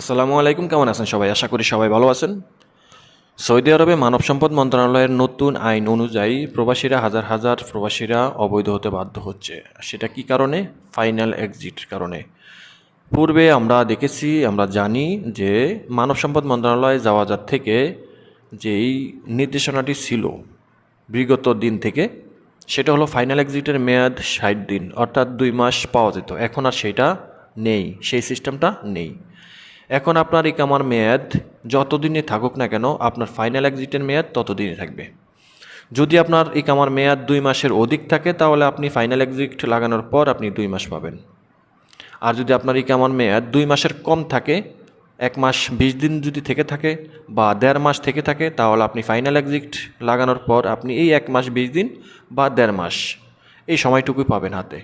আসসালামু আলাইকুম, কেমন আছেন সবাই? আশা করি সবাই ভালো আছেন। সৌদি আরবে মানব সম্পদ মন্ত্রণালয়ের নতুন আইন অনুযায়ী প্রবাসীরা হাজার হাজার প্রবাসীরা অবৈধ হতে বাধ্য হচ্ছে। সেটা কি কারণে? ফাইনাল এক্সিট কারণে। পূর্বে আমরা দেখেছি, আমরা জানি যে মানব সম্পদ মন্ত্রণালয় যাওয়াজার থেকে যেই নির্দেশনাটি ছিল বিগত দিন থেকে, সেটা হলো ফাইনাল এক্সিটের মেয়াদ ষাট দিন, অর্থাৎ দুই মাস পাওয়া যেত। এখন আর সেটা নেই, সেই সিস্টেমটা নেই। এখন আপনার ইকামার মেয়াদ যতদিনে থাকুক না কেন, আপনার ফাইনাল এক্সিটের মেয়াদ ততদিনই থাকবে। যদি আপনার ইকামার মেয়াদ দুই মাসের অধিক থাকে, তাহলে আপনি ফাইনাল এক্সিট লাগানোর পর আপনি দুই মাস পাবেন। আর যদি আপনার ইকামার মেয়াদ দুই মাসের কম থাকে, এক মাস বিশ দিন যদি থেকে থাকে বা দেড় মাস থেকে থাকে, তাহলে আপনি ফাইনাল এক্সিট লাগানোর পর আপনি এই এক মাস বিশ দিন বা দেড় মাস এই সময়টুকুই পাবেন হাতে।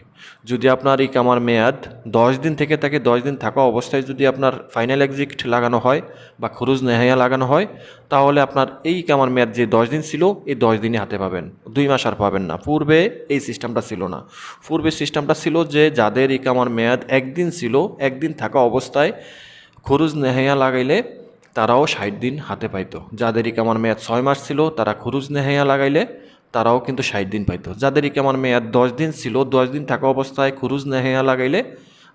যদি আপনার এই কামার মেয়াদ দশ দিন থেকে থাকে দশ দিন থাকা অবস্থায় যদি আপনার ফাইনাল এক্সিট লাগানো হয় বা খরুজ নেহাইয়া লাগানো হয়, তাহলে আপনার এই কামার মেয়াদ যে দশ দিন ছিল, এই দশ দিনই হাতে পাবেন। দুই মাস আর পাবেন না। পূর্বে এই সিস্টেমটা ছিল না। পূর্বে সিস্টেমটা ছিল যে যাদের এই কামার মেয়াদ একদিন ছিল, একদিন থাকা অবস্থায় খরুজ নেহাইয়া লাগাইলে তারাও ষাট দিন হাতে পাইতো। যাদের ইকামার মেয়াদ ছয় মাস ছিল, তারা খরুজ নেহাইয়া লাগাইলে তারাও কিন্তু ষাট দিন পাইতো। যাদের ইকামার মেয়াদ দশ দিন ছিল, দশ দিন থাকা অবস্থায় খুরুজ নেহাইয়া লাগাইলে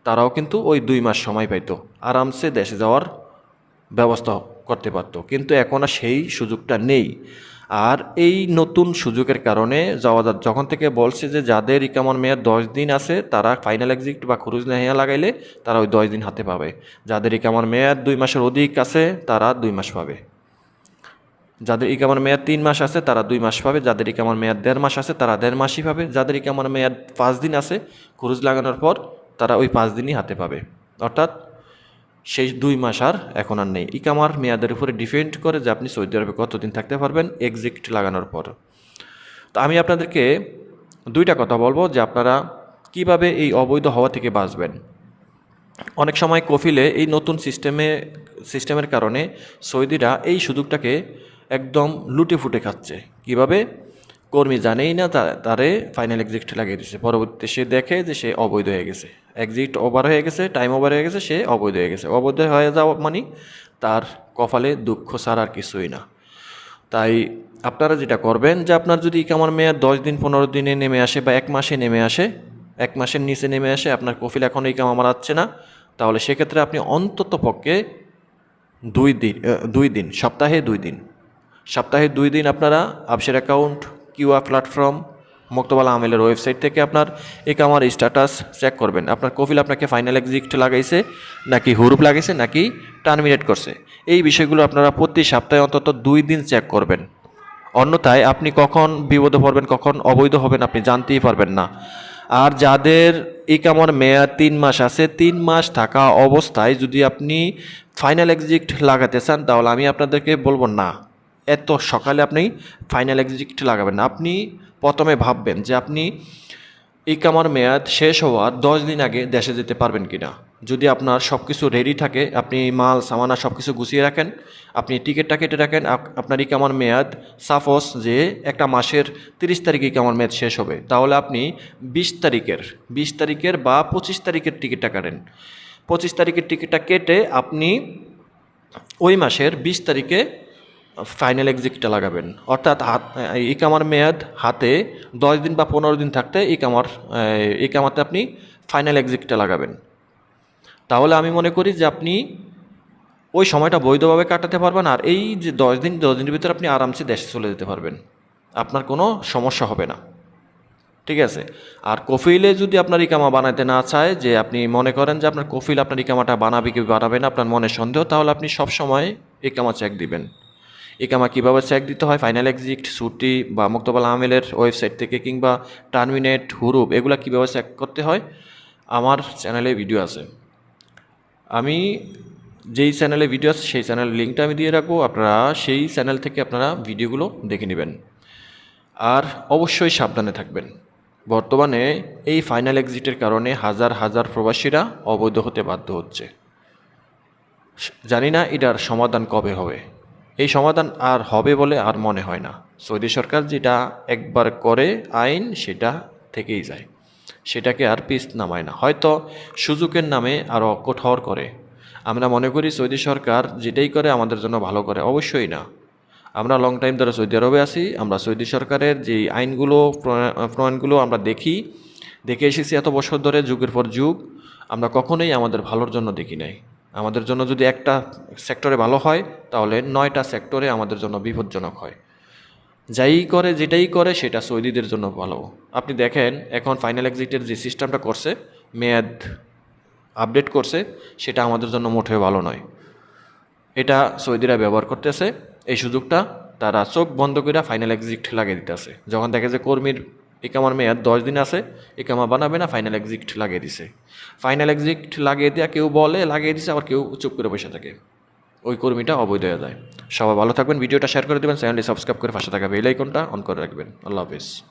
তারাও কিন্তু ওই দুই মাস সময় পাইতো, আরামসে দেশে যাওয়ার ব্যবস্থা করতে পারতো। কিন্তু এখন আর সেই সুযোগটা নেই। আর এই নতুন সুযোগের কারণে যাওয়া যখন থেকে বলছে যে যাদের ইকামার মেয়াদ দশ দিন আছে, তারা ফাইনাল এক্সিট বা খুরুজ নেহিয়া লাগাইলে তারা ওই দশ দিন হাতে পাবে। যাদের ইকামার মেয়াদ দুই মাসের অধিক আছে, তারা দুই মাস পাবে। যাদের ইকামার মেয়াদ তিন মাস আছে, তারা দুই মাস পাবে। যাদের ইকামার মেয়াদ দেড় মাস আছে, তারা দেড় মাসই পাবে। যাদের ইকামার মেয়াদ পাঁচ দিন আছে খুরুজ লাগানোর পর তারা ওই পাঁচ দিনই হাতে পাবে। অর্থাৎ সেই দুই মাস আর এখন আর নেই। ইকামার মেয়াদের উপরে ডিপেন্ড করে যে আপনি সৌদি আরবে কতদিন থাকতে পারবেন এক্সিট লাগানোর পর। তো আমি আপনাদেরকে দুইটা কথা বলব যে আপনারা কীভাবে এই অবৈধ হওয়া থেকে বাঁচবেন। অনেক সময় কফিলে এই নতুন সিস্টেমে সিস্টেমের কারণে সৌদিরা এই সুযোগটাকে একদম লুটে ফুটে খাচ্ছে। কীভাবে? কর্মী জানেই না তারে ফাইনাল এক্সিট লাগিয়ে দিচ্ছে পরবর্তীতে সে দেখে যে সে অবৈধ হয়ে গেছে। এক্সিট ওভার হয়ে গেছে টাইম ওভার হয়ে গেছে, সে অবৈধ হয়ে গেছে। অবৈধ হয়ে যাওয়া মানে তার কপালে দুঃখ ছাড়া আর কিছুই না। তাই আপনারা যেটা করবেন যে আপনার যদি কামার মেয়াদ দশ দিন, পনেরো দিনে নেমে আসে বা এক মাসে নেমে আসে, এক মাসের নিচে নেমে আসে, আপনার কফিল এখন কামা মারাচ্ছে না, তাহলে সেক্ষেত্রে আপনি অন্তত পক্ষে দুই দিন দুই দিন, সপ্তাহে দুই দিন সপ্তাহে দুই দিন আপনারা আপসের অ্যাকাউন্ট কিউআর প্ল্যাটফর্ম মুক্তবালা আমেলের ওয়েবসাইট থেকে আপনার এই কামার স্ট্যাটাস চেক করবেন। আপনার কফিল আপনাকে ফাইনাল এক্সিট লাগাইছে, নাকি হুরুপ লাগাইছে, নাকি টার্মিনেট করছে। এই বিষয়গুলো আপনারা প্রতি সপ্তাহে অন্তত দুই দিন চেক করবেন। অন্যথায় আপনি কখন বিপদে পড়বেন, কখন অবৈধ হবেন, আপনি জানতেই পারবেন না। আর যাদের এই কামার মেয়াদ তিন মাস আছে, তিন মাস থাকা অবস্থায় যদি আপনি ফাইনাল এক্সিট লাগাতে চান, তাহলে আমি আপনাদেরকে বলব না। এত সকালে আপনি ফাইনাল এক্সিট লাগাবেন না। আপনি প্রথমে ভাববেন যে আপনি এই কামার মেয়াদ শেষ হওয়ার দশ দিন আগে দেশে যেতে পারবেন কি না যদি আপনার সব কিছু রেডি থাকে, আপনি মাল, সামানা সব কিছু গুছিয়ে রাখেন, আপনি টিকিটটা কেটে রাখেন আপনার এই কামার মেয়াদ সাপোজ যে একটা মাসের তিরিশ তারিখে কামার মেয়াদ শেষ হবে, তাহলে আপনি বিশ তারিখের বিশ তারিখের বা পঁচিশ তারিখের টিকিটটা কাটেন। পঁচিশ তারিখের টিকিটটা কেটে আপনি ওই মাসের বিশ তারিখে ফাইনাল এক্সিটটা লাগাবেন। অর্থাৎ হাত এই কামার মেয়াদ হাতে দশ দিন বা পনেরো দিন থাকতে এই কামার এই কামাতে আপনি ফাইনাল এক্সিটটা লাগাবেন। তাহলে আমি মনে করি যে আপনি ওই সময়টা বৈধভাবে কাটাতে পারবেন আর এই যে দশ দিন, দশ দিনের ভিতরে আপনি আরামসে দেশে চলে যেতে পারবেন। আপনার কোনো সমস্যা হবে না। ঠিক আছে? আর কফিলে যদি আপনার ইকামা বানাতে না চায়, যে আপনি মনে করেন যে আপনার কফিল আপনার ইকামাটা বানাবে কি বানাবে না, আপনার মনে সন্দেহ, তাহলে আপনি সব সময় ইকামা চেক দিবেন। ইকামা কীভাবে চেক দিতে হয়? ফাইনাল এক্সিট ছুটি বা মুক্তবাল আমেলের ওয়েবসাইট থেকে কিংবা টার্মিনেট হুরুপ এগুলো কীভাবে চেক করতে হয়? আমার চ্যানেলে ভিডিও আছে। আমি যেই চ্যানেলে ভিডিও আছে, সেই চ্যানেলের লিঙ্কটা আমি দিয়ে রাখব। আপনারা সেই চ্যানেল থেকে আপনারা ভিডিওগুলো দেখে নেবেন। আর অবশ্যই সাবধানে থাকবেন। বর্তমানে এই ফাইনাল এক্সিটের কারণে হাজার হাজার প্রবাসীরা অবৈধ হতে বাধ্য হচ্ছে। জানি না এটার সমাধান কবে হবে। এই সমাধান আর হবে বলে আর মনে হয় না। সৌদি সরকার যেটা একবার করে আইন, সেটা থেকেই যায়। সেটাকে আর পিস নামায় না। হয়তো সুযোগের নামে আরও কঠোর করে। আমরা মনে করি সৌদি সরকার যেটাই করে আমাদের জন্য ভালো করে। অবশ্যই না। আমরা লং টাইম ধরে সৌদি আরবে আছি। আমরা সৌদি সরকারের যে আইনগুলো প্রণয়নগুলো আমরা দেখি, দেখে এসেছি এত বছর ধরে, যুগের পর যুগ। আমরা কখনোই আমাদের ভালোর জন্য দেখি নাই। আমাদের জন্য যদি একটা সেক্টরে ভালো হয়, তাহলে নয়টা সেক্টরে আমাদের জন্য বিপজ্জনক হয়। যাই করে, যেটাই করে, সেটা সৌদিদের জন্য ভালো। আপনি দেখেন, এখন ফাইনাল এক্সিটের যে সিস্টেমটা করছে, মেয়াদ আপডেট করছে, সেটা আমাদের জন্য মোটেও ভালো নয়। এটা সৌদিরা ব্যবহার করতেছে, এই সুযোগটা তারা চোখ বন্ধ করে ফাইনাল এক্সিট লাগিয়ে দিতেছে। যখন দেখে যে কর্মীর একামার মেয়াদ দশ দিন আছে একামা বানাবে না ফাইনাল এক্সিট লাগিয়ে দিছে। ফাইনাল এক্সিট লাগিয়ে দেওয়া কেউ বলে, লাগিয়ে দিছে, আবার কেউ চুপ করে বসে থাকে। ওই কর্মীটা অবৈধ হয়ে যায়। সবাই ভালো থাকবেন, ভিডিওটা শেয়ার করে দেবেন চ্যানেলটি সাবস্ক্রাইব করে পাশে থাকা বেল আইকনটা অন করে রাখবেন। আল্লাহ হাফিজ।